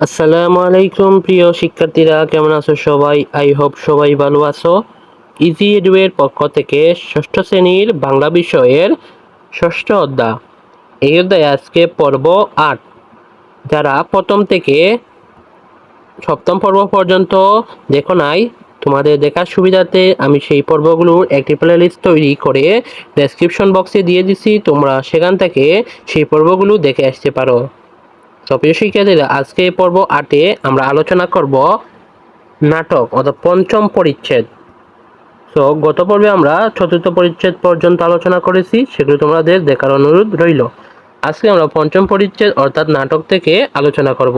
আসসালামু আলাইকুম, প্রিয় শিক্ষার্থীরা, কেমন আছো সবাই? আই হোপ সবাই ভালো আছো। ইজি এডুয়ের পক্ষ থেকে ষষ্ঠ শ্রেণির বাংলা বিষয়ের ষষ্ঠ অধ্যায়। এই অধ্যায় আজকে পর্ব আট। যারা প্রথম থেকে সপ্তম পর্ব পর্যন্ত দেখো নাই, তোমাদের দেখার সুবিধাতে আমি সেই পর্বগুলোর একটি প্লেলিস্ট তৈরি করে ডেসক্রিপশন বক্সে দিয়ে দিছি। তোমরা সেখান থেকে সেই পর্বগুলো দেখে আসতে পারো। তো প্রিয় শিক্ষার্থীরা, আজকে এই পর্ব আটে আমরা আলোচনা করব নাটক অর্থাৎ পঞ্চম পরিচ্ছেদ। তো গত পর্বে আমরা চতুর্থ পরিচ্ছেদ পর্যন্ত আলোচনা করেছি, সেগুলো তোমাদের দেখার অনুরোধ রইল। আজকে আমরা পঞ্চম পরিচ্ছেদ অর্থাৎ নাটক থেকে আলোচনা করব।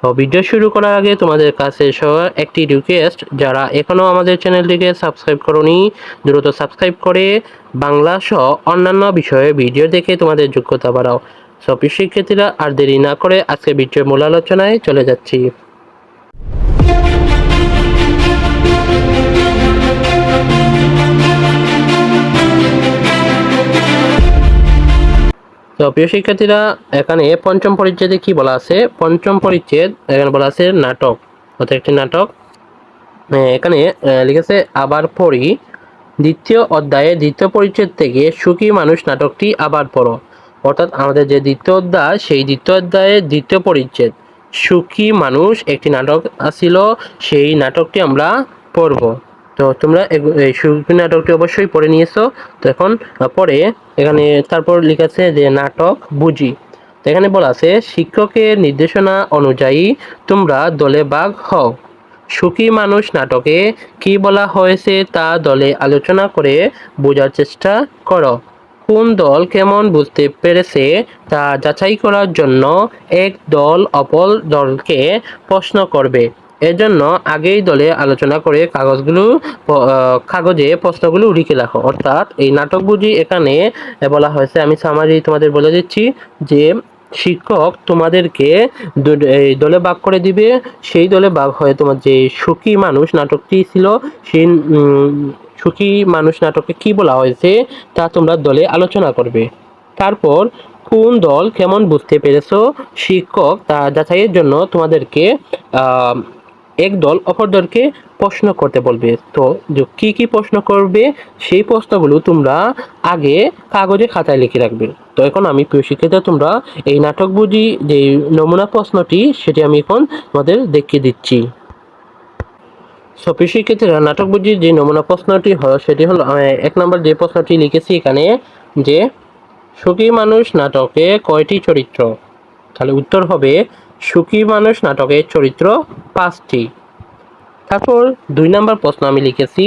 তো ভিডিও শুরু করার আগে তোমাদের কাছে একটি রিকোয়েস্ট যারা এখনও আমাদের চ্যানেলটিকে সাবস্ক্রাইব করনি, দ্রুত সাবস্ক্রাইব করে বাংলা সহ অন্যান্য বিষয়ে ভিডিও দেখে তোমাদের যোগ্যতা বাড়াও। সব শিক্ষার্থীরা আর দেরি না করে আজকে ভিডিওর মূল আলোচনায় চলে যাচ্ছি। তো প্রিয় শিক্ষার্থীরা, এখানে পঞ্চম পরিচ্ছেদে কি বলা আছে? পঞ্চম পরিচ্ছেদ, এখানে বলা আছে নাটক। অর্থাৎ একটি নাটক। এখানে লিখেছে, আবার পড়ি। দ্বিতীয় অধ্যায়ে দ্বিতীয় পরিচ্ছেদ থেকে সুখী মানুষ নাটকটি আবার পড়ো। অর্থাৎ আমাদের যে দ্বিতীয় অধ্যায়, সেই দ্বিতীয় অধ্যায়ে দ্বিতীয় পরিচ্ছেদ। সুখী মানুষ একটি নাটক আসিল সেই নাটকটি আমরা পড়ব। তো তোমরা এই সুখী নাটকটি অবশ্যই পড়ে নিয়েছো। তো এখন পরে এখানে তারপর লিখেছে যে নাটক বুঝি। তো এখানে বলা আছে, শিক্ষকের নির্দেশনা অনুযায়ী তোমরা দলে ভাগ হও। সুখী মানুষ নাটকে কি বলা হয়েছে তা দলে আলোচনা করে বোঝার চেষ্টা করো। কোন দল কেমন বুঝতে পেরেছে তা যাচাই করার জন্য এক দল অপর দলকে প্রশ্ন করবে। এজন্য আগেই দলে আলোচনা করে কাগজগুলো কাগজে প্রশ্নগুলো লিখে রাখো। অর্থাৎ এই নাটক বুঝি এখানে বলা হয়েছে। আমি সামারি তোমাদের বলে দিচ্ছি যে শিক্ষক তোমাদেরকে দলে ভাগ করে দিবে। সেই দলে ভাগ হয়ে তোমার যে সুখী মানুষ নাটকটি ছিল সেই সুখী মানুষ নাটকে কি বলা হয়েছে তা তোমরা দলে আলোচনা করবে। তারপর কোন দল কেমন বুঝতে পেরেছ? শিক্ষক তা যাচাইয়ের জন্য তোমাদেরকে এক দল অপর দলকে প্রশ্ন করতে বলবে। তো কি কি প্রশ্ন করবে, সেই প্রশ্নগুলো তোমরা আগে কাগজে খাতায় লিখে রাখবে। তো এখন আমি প্রিয় শিক্ষিত, তোমরা এই নাটক বুঝি যে নমুনা প্রশ্নটি, সেটি আমি এখন তোমাদের দেখিয়ে দিচ্ছি। সপ্রিয় শিক্ষার্থীরা নাটক বুঝি যে নমুনা প্রশ্নটি হলো সেটি হলো এক নম্বর যে প্রশ্নটি লিখেছি এখানে যে, সুখী মানুষ নাটকে কয়টি চরিত্র? তাহলে উত্তর হবে সুখী মানুষ নাটকের চরিত্র পাঁচটি। তারপর দুই নম্বর প্রশ্ন আমি লিখেছি,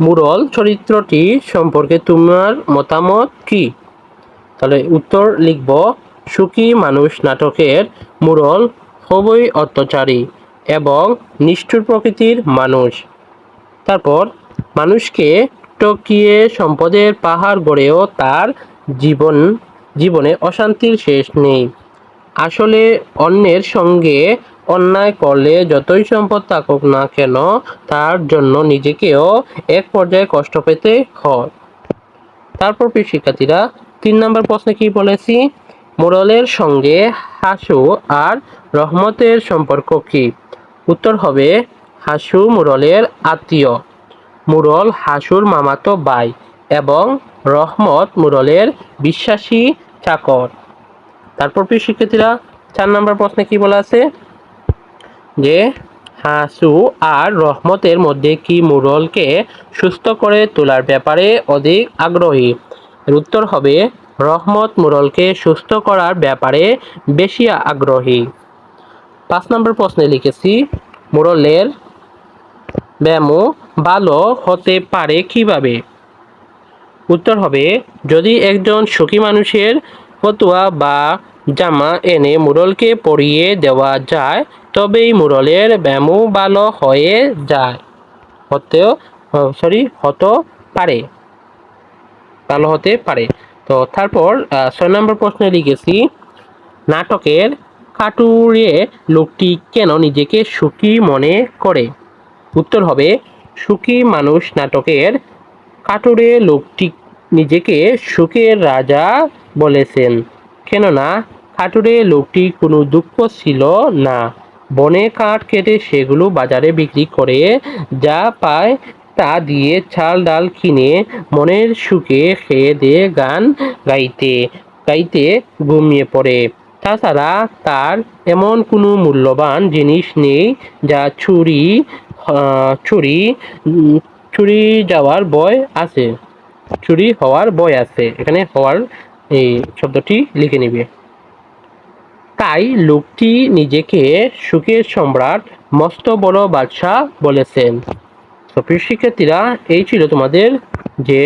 মুরল চরিত্রটি সম্পর্কে তোমার মতামত কি? তাহলে উত্তর লিখব, সুখী মানুষ নাটকের মুরল খুবই অত্যাচারী এবং নিষ্ঠুর প্রকৃতির মানুষ। তারপর মানুষকে টকিয়ে সম্পদের পাহাড় গড়েও তার জীবন, জীবনে অশান্তির শেষ নেই। আসলে অন্যের সঙ্গে অন্যায় করলে যতই সম্পদ থাকুক না কেন, তার জন্য নিজেকেও এক পর্যায়ে কষ্ট পেতে হয়। তারপর প্রিয় শিক্ষার্থীরা, তিন নম্বর প্রশ্নে কি বলেছি? মোরলের সঙ্গে হাসু আর রহমতের সম্পর্ক কি? উত্তর হবে, হাসু মুরলের আত্মীয়। মুরল হাসুর মামাতো ভাই এবং রহমত মুরলের বিশ্বাসী চাকর। তারপর প্রিয় শিক্ষার্থীরা, চার নম্বর প্রশ্নে কি বলা আছে? যে হাসু আর রহমতের মধ্যে কি মুরলকে সুস্থ করে তোলার ব্যাপারে অধিক আগ্রহী? এর উত্তর হবে, রহমত মুরলকে সুস্থ করার ব্যাপারে বেশি আগ্রহী। পাঁচ নম্বর প্রশ্নে লিখেছি মুরলের ব্যায়ামও ভালো হতে পারে কীভাবে? উত্তর হবে, যদি একজন সুখী মানুষের ফতুয়া বা জামা এনে মুরলকে পরিয়ে দেওয়া যায়, তবেই মুরলের ব্যায়ামও ভালো হয়ে যায়। হতেও সরি হতে পারে। ভালো হতে পারে। তো তারপর ছয় নম্বর প্রশ্নে লিখেছি, নাটকের কাটুরে লোকটি কেন নিজেকে সুখী মনে করে? উত্তর হবে, সুখী মানুষ নাটকের কাটুরে লোকটি নিজেকে সুখের রাজা বলেছেন কেননা হাটুরে লোকটি কোনো দুঃখ ছিল না। বনে কাঠ কেটে সেগুলো বাজারে বিক্রি করে যা পায় তা দিয়ে চাল ডাল কিনে মনের সুখে খেয়ে দিয়ে গান গাইতে গাইতে ঘুমিয়ে পড়ে। তাছাড়া তার এমন কোনো মূল্যবান জিনিস নেই যা চুরি উম, চুরি যাওয়ার ভয় আছে। চুরি হওয়ার ভয় আছে। এখানে হওয়ার এই শব্দটি লিখে নিবে। তাই লোকটি নিজেকে সুখের সম্রাট মস্ত বড় বাদশাহ বলেছেন। তো প্রিয় শিক্ষার্থীরা, এই ছিল তোমাদের যে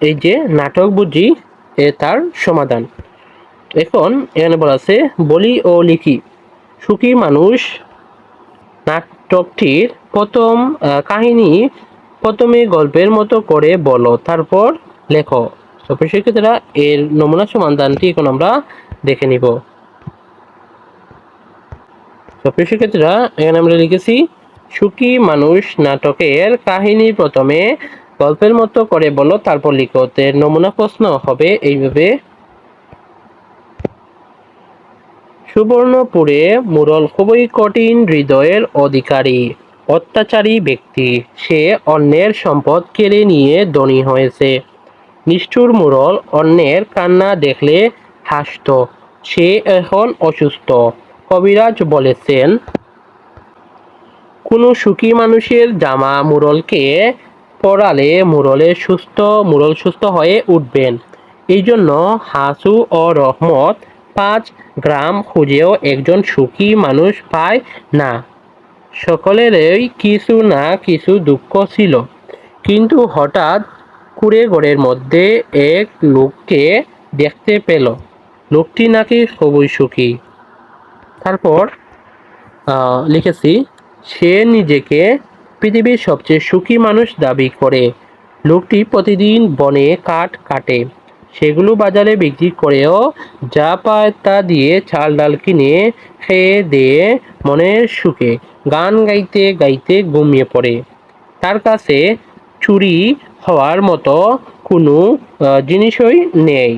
এই যে নাটক বুঝি, এ তার সমাধান। এখন এখানে বলা আছে, বলি ও লিখি। সুখী মানুষ নাটকটির প্রথম কাহিনী প্রথমে গল্পের মতো করে বলো, তারপর লেখো। তো শিক্ষার্থীরা এর নমুনা সমাধানটি এখন আমরা দেখে নিব। তো শিক্ষার্থীরা এখানে আমরা লিখেছি, সুখী মানুষ নাটকের কাহিনী প্রথমে গল্পের মতো করে বলো, তারপর লিখো। এর নমুনা প্রশ্ন হবে এইভাবে। সুবর্ণপুরে মুরল খুবই কঠিন হৃদয়ের অধিকারী। অত্যাচারী ব্যক্তি। সে অন্যের সম্পদ কেড়ে নিয়ে ধনী হয়েছে। নিষ্ঠুর মুরল অন্যের কান্না দেখলে হাসত। সে এখন অসুস্থ। কবিরাজ বলেছেন, কোনো সুখী মানুষের জামা মুরলকে পরালে মুরলে সুস্থ, মুরল সুস্থ হয়ে উঠবেন। এই জন্য হাসু ও রহমত পাঁচ গ্রাম খুঁজেও একজন সুখী মানুষ পায় না। সকলেরই কিছু না কিছু দুঃখ ছিল। কিন্তু হঠাৎ কুড়ে ঘরের মধ্যে এক লোককে দেখতে পেল। লোকটি নাকি খুবই সুখী। তারপর লিখেছি, সে নিজেকে পৃথিবীর সবচেয়ে সুখী মানুষ দাবি করে। লোকটি প্রতিদিন বনে কাঠ কাটে। সেগুলো বাজারে বিক্রি করেও যা পায় তা দিয়ে চাল ডাল কিনে খেয়ে দিয়ে মনের সুখে গান গাইতে গাইতে ঘুমিয়ে পড়ে। তার কাছে চুরি হওয়ার মতো কোনো জিনিসই নেই।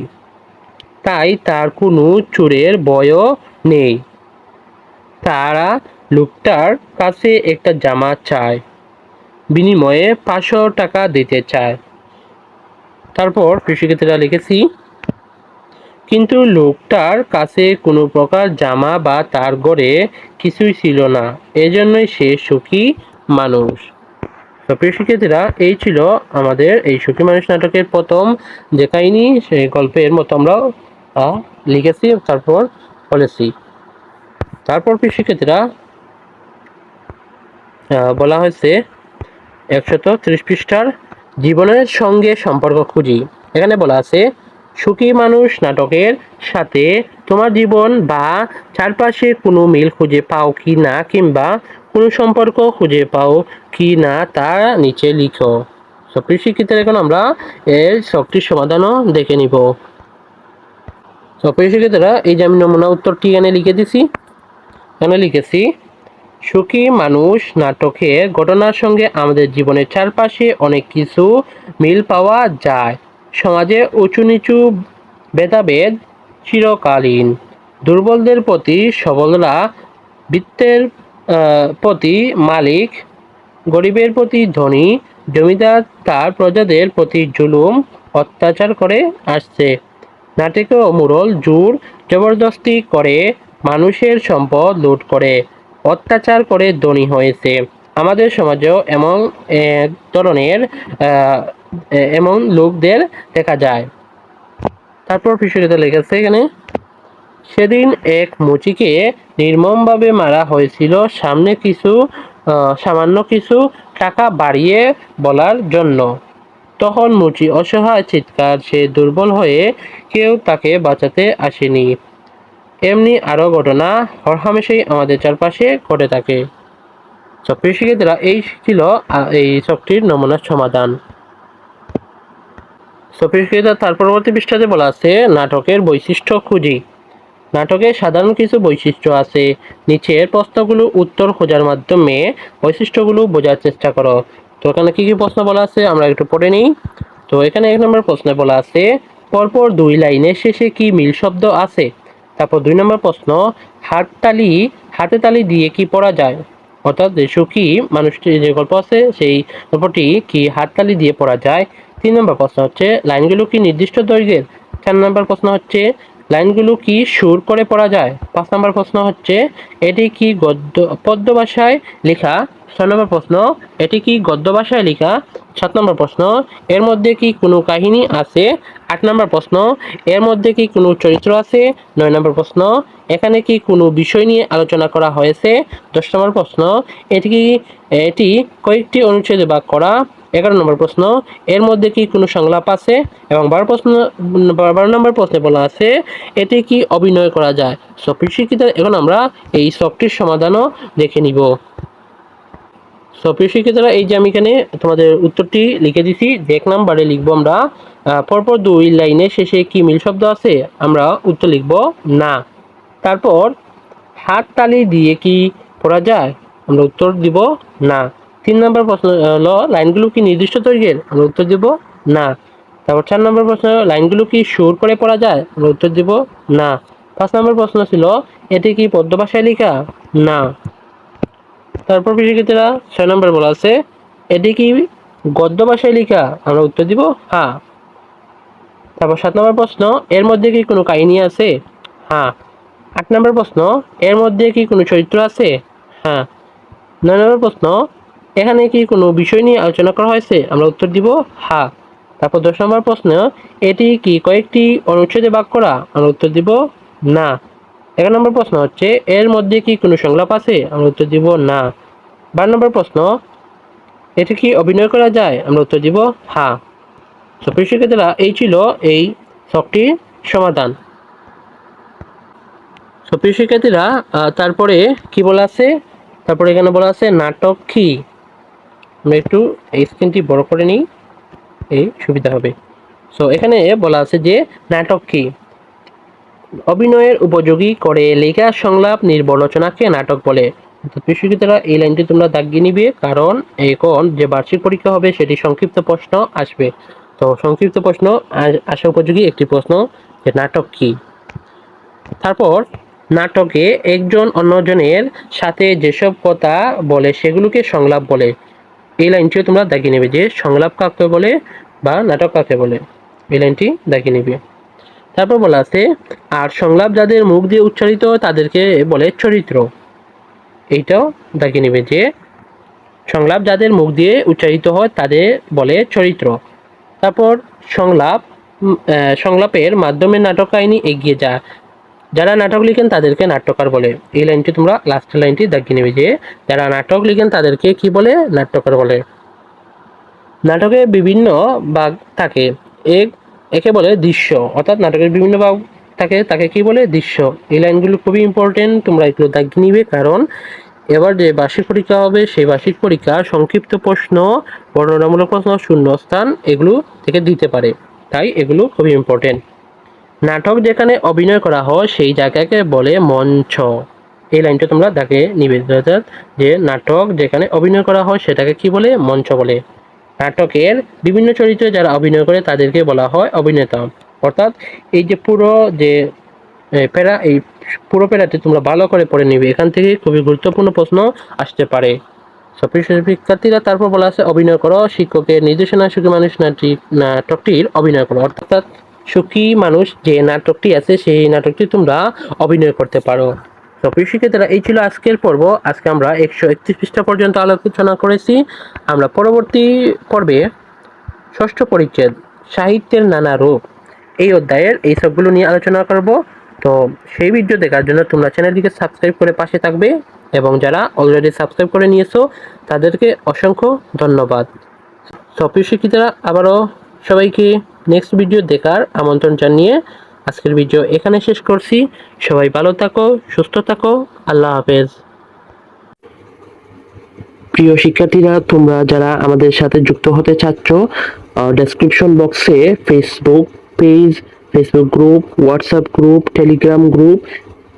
তাই তার কোনো চোরের ভয়ও নেই। তারা লোকটার কাছে একটা জামা চায়, বিনিময়ে পাঁচশো টাকা দিতে চায়। তারপর কৃষিক্ষেত্রে লিখেছি কিন্তু লোকটার কাছে কোনো প্রকার জামা বা তার ঘরে কিছুই ছিল না। এজন্যই সে সুখী মানুষ। তো প্রিয় শিক্ষার্থীরা, এই ছিল আমাদের এই সুখী মানুষ নাটকের প্রথম যে কাহিনী সেই গল্পের মতো আমরা লিখেছি, তারপর বলেছি। তারপর প্রিয় শিক্ষার্থীরা বলা হয়েছে একশত ত্রিশ পৃষ্ঠার জীবনের সঙ্গে সম্পর্ক খুঁজি। এখানে বলা আছে সুখী মানুষ নাটকের সাথে তোমার জীবন বা চারপাশে কোনো মিল খুঁজে পাও কি না কিংবা কোনো সম্পর্ক খুঁজে পাও কি না তা নিচে লিখো। সক্রিয় শিক্ষিতের, এখন আমরা এর শক্তির সমাধানও দেখে নিব। সক্রিয় শিক্ষিতরা, এই যে আমি নমুনা উত্তরটি এখানে লিখে দিছি। এখানে লিখেছি, সুখী মানুষ নাটকের ঘটনার সঙ্গে আমাদের জীবনের চারপাশে অনেক কিছু মিল পাওয়া যায়। সমাজে উঁচু নিচু ভেদাভেদ চিরকালীন। দুর্বলদের প্রতি সবলরা বৃত্তের প্রতি মালিক, গরিবের প্রতি ধনী, জমিদার তার প্রজাদের প্রতি জুলুম, অত্যাচার করে আসছে। নাটকে মুরল জোর জবরদস্তি করে মানুষের সম্পদ লুট করে, অত্যাচার করে ধনী হয়েছে। আমাদের সমাজেও এমন ধরনের এমন লোকদের দেখা যায়। তারপর বিষয়টা লেগেছে এখানে। সেদিন এক মুচিকে নির্মমভাবে মারা হয়েছিল। সামনে কিছু সামান্য কিছু টাকা বাড়িয়ে বলার জন্য। তখন মুচি অসহায় চিৎকার, সে দুর্বল হয়ে কেউ তাকে বাঁচাতে আসেনি। এমনি আরও ঘটনা, হরহামেশাই আমাদের চারপাশে ঘটে থাকে। চক্রী শিক্ষিতরা এই ছিল এই চক্রির নমুনার সমাধান। সফিসকিতা তার পরবর্তী পৃষ্ঠাতে বলা আছে, নাটকের বৈশিষ্ট্য খুঁজি। নাটকের সাধারণ কিছু বৈশিষ্ট্য আছে। নিচের প্রশ্নগুলো উত্তর খোঁজার মাধ্যমে বৈশিষ্ট্যগুলো বোঝার চেষ্টা করো। তো এখানে কি কি প্রশ্ন বলা আছে আমরা একটু পড়ে নিই। তো তো এখানে এক নম্বর প্রশ্নে বলা আছে, পরপর দুই লাইনের শেষে কি মিল শব্দ আছে? তারপর দুই নম্বর প্রশ্ন হাততালি হাতে তালি দিয়ে কি পড়া যায়? অর্থাৎ সুখী মানুষটি যে গল্প আছে, সেই গল্পটি কি হাততালি দিয়ে পড়া যায়? তিন নম্বর প্রশ্ন হচ্ছে, লাইনগুলো কি নির্দিষ্ট দৈর্ঘ্যের? চার নম্বর প্রশ্ন হচ্ছে, লাইনগুলো কি সুর করে পড়া যায়? পাঁচ নম্বর প্রশ্ন হচ্ছে, এটি কি গদ্য, পদ্য ভাষায় লেখা? ছয় নম্বর প্রশ্ন, এটি কি গদ্য ভাষায় লেখা? সাত নম্বর প্রশ্ন, এর মধ্যে কি কোনো কাহিনী আছে? আট নম্বর প্রশ্ন, এর মধ্যে কি কোনো চরিত্র আছে? নয় নম্বর প্রশ্ন, এখানে কি কোনো বিষয় নিয়ে আলোচনা করা হয়েছে? দশ নম্বর প্রশ্ন, এটি কি, এটি কয়েকটি অনুচ্ছেদে ভাগ করা? এগারো নম্বর প্রশ্ন, এর মধ্যে কি কোনো সংলাপ আছে? এবং বারো প্রশ্ন, বারো নম্বর প্রশ্নে বলা আছে, এতে কি অভিনয় করা যায়? সো শিক্ষিত এখন আমরা এই শখটির সমাধানও দেখে নিব। সো প্রিয় শিক্ষিতরা এই যে আমি এখানে তোমাদের উত্তরটি লিখে দিছি এক নাম্বারে লিখব আমরা পরপর দুই লাইনে শেষে কি মিল শব্দ আছে? আমরা উত্তর লিখব না। তারপর হাত তালি দিয়ে কি পড়া যায়? আমরা উত্তর দিব না। তিন নম্বর প্রশ্ন হলো, লাইনগুলো কি নির্দিষ্ট দৈর্ঘ্যের? আমরা উত্তর দিব, না। তারপর চার নম্বর প্রশ্ন লাইনগুলো কি সুর করে পড়া যায়? আমরা উত্তর দিব, না। পাঁচ নম্বর প্রশ্ন ছিল, এটি কি পদ্য ভাষায় লেখা? না। তারপর শিক্ষার্থীরা ছয় নম্বর বলা আছে, এটি কি গদ্য ভাষায় লেখা? আমরা উত্তর দিব হ্যাঁ তারপর সাত নম্বর প্রশ্ন, এর মধ্যে কি কোনো কাহিনী আছে? হ্যাঁ আট নম্বর প্রশ্ন, এর মধ্যে কি কোনো চরিত্র আছে? হ্যাঁ নয় নম্বর প্রশ্ন এখানে কি কোনো বিষয় নিয়ে আলোচনা করা হয়েছে? আমরা উত্তর দিব, হা। তারপর দশ নম্বর প্রশ্ন, এটি কি কয়েকটি অনুচ্ছেদে ভাগ করা? আমরা উত্তর দিব, না। এগারো নম্বর প্রশ্ন হচ্ছে, এর মধ্যে কি কোনো সংলাপ আছে? আমরা উত্তর দিব, না। বারো নম্বর প্রশ্ন, এটি কি অভিনয় করা যায়? আমরা উত্তর দিব, হা। তো শিক্ষার্থীরা, এই ছিল এই শখটির সমাধান। তো শিক্ষার্থীরা তারপরে কি বলা আছে? তারপরে এখানে বলা আছে, নাটক কি? আমরা একটু এই স্ক্রিনটি বড় করে নিই, এই সুবিধা হবে। সো এখানে বলা আছে যে, নাটক কি? অভিনয়ের উপযোগী করে লেখা, সংলাপ নির্বচনাকে নাটক বলে। তো এই লাইনটি তোমরা দাগিয়ে নিবে, কারণ এখন যে বার্ষিক পরীক্ষা হবে, সেটি সংক্ষিপ্ত প্রশ্ন আসবে। তো, সংক্ষিপ্ত প্রশ্ন আসা উপযোগী একটি প্রশ্ন, যে নাটক কি? তারপর, নাটকে একজন অন্যজনের সাথে যেসব কথা বলে, সেগুলোকে সংলাপ বলে। এই লাইনটিও তোমরা দাগিয়ে নেবে যে সংলাপ কাকে বলে বা নাটক কাকে বলে। এই লাইনটি দাগিয়ে নেবে। তারপর বলা আছে, আর সংলাপ যাদের মুখ দিয়ে উচ্চারিত তাদেরকে বলে চরিত্র। এইটাও দাগিয়ে নেবে যে সংলাপ যাদের মুখ দিয়ে উচ্চারিত হয় তাদের বলে চরিত্র। তারপর সংলাপ সংলাপের মাধ্যমে নাটক কাহিনী এগিয়ে যায়। যারা নাটক লিখেন তাদেরকে নাট্যকার বলে। এই লাইনটি তোমরা লাস্টের লাইনটি দাগিয়ে নেবে যে, যারা নাটক লিখেন তাদেরকে কি বলে? নাট্যকার বলে। নাটকে বিভিন্ন ভাগ থাকে। এক, একে বলে দৃশ্য। অর্থাৎ নাটকের বিভিন্ন ভাগ থাকে, তাকে কি বলে? দৃশ্য। এই লাইনগুলো খুবই ইম্পর্টেন্ট তোমরা এগুলো দাগিয়ে নিবে। কারণ এবার যে বার্ষিক পরীক্ষা হবে, সেই বার্ষিক পরীক্ষা সংক্ষিপ্ত প্রশ্ন, বর্ণনামূলক প্রশ্ন, শূন্যস্থান এগুলো থেকে দিতে পারে। তাই এগুলো খুবই ইম্পর্টেন্ট নাটক যেখানে অভিনয় করা হয়, সেই জায়গাকে বলে মঞ্চ। এই লাইনটা তোমরা দেখে নিবে, অর্থাৎ যে নাটক যেখানে অভিনয় করা হয়, সেটাকে কি বলে? মঞ্চ বলে। নাটকের বিভিন্ন চরিত্রে যারা অভিনয় করে, তাদেরকে বলা হয় অভিনেতা। অর্থাৎ এই যে পুরো যে প্যারা এই পুরো প্যারাটি তোমরা ভালো করে পড়ে নিবে। এখান থেকে খুবই গুরুত্বপূর্ণ প্রশ্ন আসতে পারে। শিক্ষার্থীরা তারপর বলা আছে, অভিনয় করো, শিক্ষকের নির্দেশনা, সুখী মানুষ নাটক নাটকটির অভিনয় করো। অর্থাৎ সুখী মানুষ যে নাটকটি আছে, সেই নাটকটি তোমরা অভিনয় করতে পারো। তো শিক্ষার্থীরা, এই ছিল আজকের পর্ব। আজকে আমরা একশো একত্রিশ পৃষ্ঠা পর্যন্ত আলোচনা করেছি। আমরা পরবর্তী পর্বে ষষ্ঠ পরিচ্ছেদ, সাহিত্যের নানা রূপ এই অধ্যায়ের এই সবগুলো নিয়ে আলোচনা করব। তো সেই ভিডিও দেখার জন্য তোমরা চ্যানেলটিকে সাবস্ক্রাইব করে পাশে থাকবে এবং যারা অলরেডি সাবস্ক্রাইব করে নিয়েছো, তাদেরকে অসংখ্য ধন্যবাদ। সব প্রিয় শিক্ষিতরা আবারও সবাইকে নেক্সট ভিডিও দেখার আমন্ত্রণ জানিয়ে আজকের ভিডিও এখানে শেষ করছি। সবাই ভালো থাকো, সুস্থ থাকো। আল্লাহ হাফেজ। প্রিয় শিক্ষার্থীরা, তোমরা যারা আমাদের সাথে যুক্ত হতে চাচ্ছ ডেসক্রিপশন বক্সে Facebook page Facebook group WhatsApp group Telegram group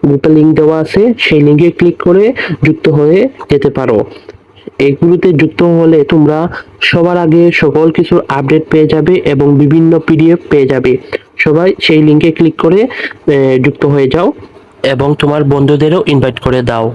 গ্রুপের লিঙ্ক দেওয়া আছে। সেই লিঙ্কে ক্লিক করে যুক্ত হয়ে যেতে পারো। এগুলোতে যুক্ত হলে তোমরা সবার আগে সকল কিছুর আপডেট পেয়ে যাবে এবং বিভিন্ন পিডিএফ পেয়ে যাবে। সবাই সেই লিঙ্কে ক্লিক করে যুক্ত হয়ে যাও এবং তোমার বন্ধুদেরও ইনভাইট করে দাও।